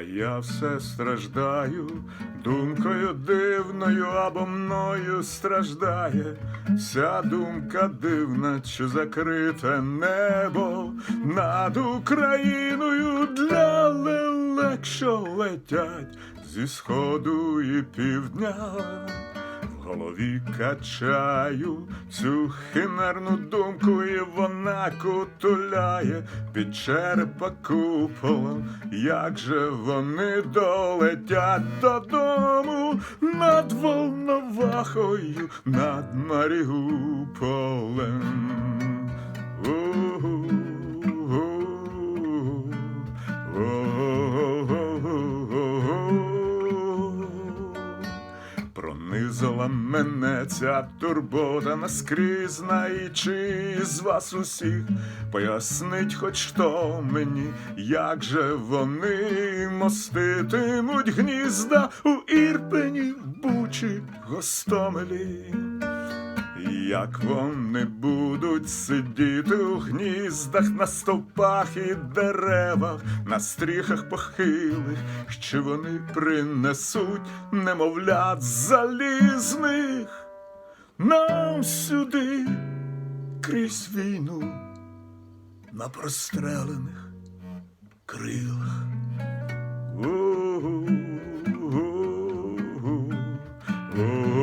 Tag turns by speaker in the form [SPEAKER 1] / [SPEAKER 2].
[SPEAKER 1] я все страждаю, думкою дивною або мною страждає, вся думка дивна, чи закрите небо над Україною для лелек, що летять зі сходу і півдня. Голові качаю цю химерну думку, і вона кутуляє під черепа куполом. Як же вони долетять додому над Волновахою, над Маріуполем. Пронизала мене ця турбота наскрізна, і з вас усіх пояснить хоч хто мені, як же вони моститимуть гнізда у Ірпені, Бучі, Гостомелі як вони будуть сидіти у гніздах, на стовпах і деревах, на стріхах похилих, Чи вони принесуть немовлят залізних нам сюди крізь війну на прострелених крилах. У -у -у -у -у -у -у.